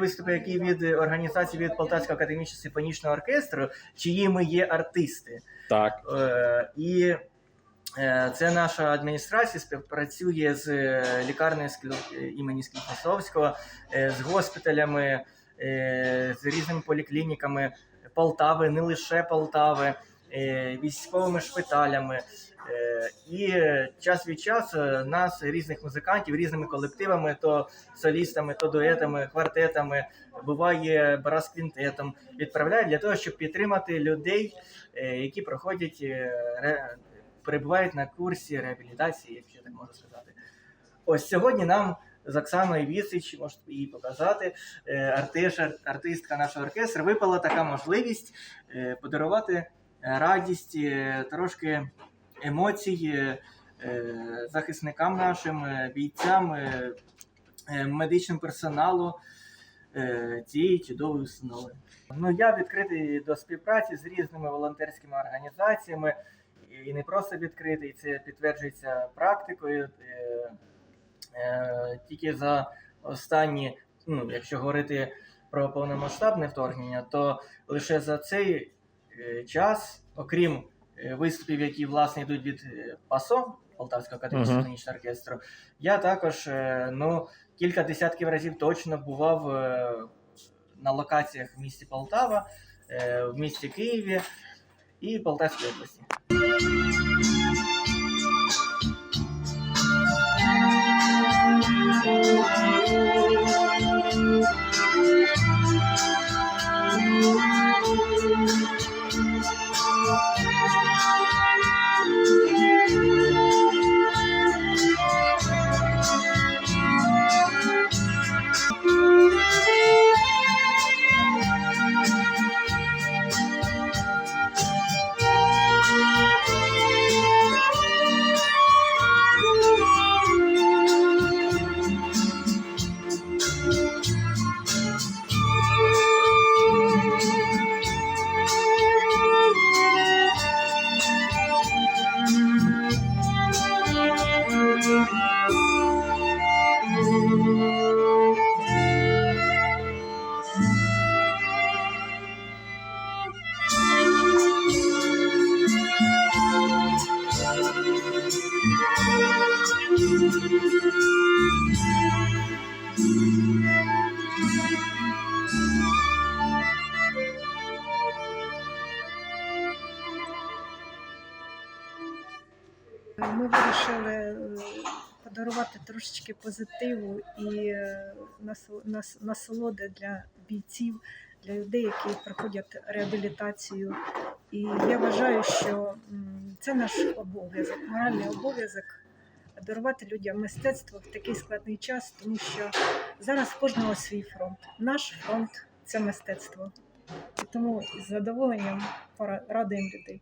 виступи, які від організації від Полтавського академічного симфонічного оркестру, чиї ми є артисти. Так. Е, І е, це наша адміністрація співпрацює з е, лікарнею імені Скліфосовського, е, з госпіталями, е, з різними поліклініками Полтави, не лише Полтави, військовими шпиталями. Е, І час від часу нас, різних музикантів, різними колективами, то солістами, то дуетами, квартетами, буває брас-квінтетом, відправляють для того, щоб підтримати людей, е, які проходять е, перебувають на курсі реабілітації, якщо так можу сказати. Ось сьогодні нам з Оксаною Вісич, можете її показати, е, артиша, артистка нашого оркестру, випала така можливість е, подарувати радість, е, трошки емоцій е, захисникам нашим, е, бійцям, е, персоналу цієї чудової установи. Ну, я відкритий до співпраці з різними волонтерськими організаціями, і не просто відкритий, це підтверджується практикою. Тільки за останні, ну, якщо говорити про повномасштабне вторгнення, то лише за цей час, окрім е, виступів, які власне йдуть від е, ПАСО Полтавського академічного Мгм. симфонічного оркестру, я також е, ну, кілька десятків разів точно бував е, на локаціях в місті Полтава, е, в місті Києві і Полтавській області. Вирішили е, подарувати трошечки позитиву і е, насолоди для бійців, для людей, які проходять реабілітацію. І я вважаю, що це наш обов'язок, моральний обов'язок дарувати людям мистецтво в такий складний час, тому що зараз кожного свій фронт. Наш фронт це мистецтво. Тому з задоволенням радуємо людей.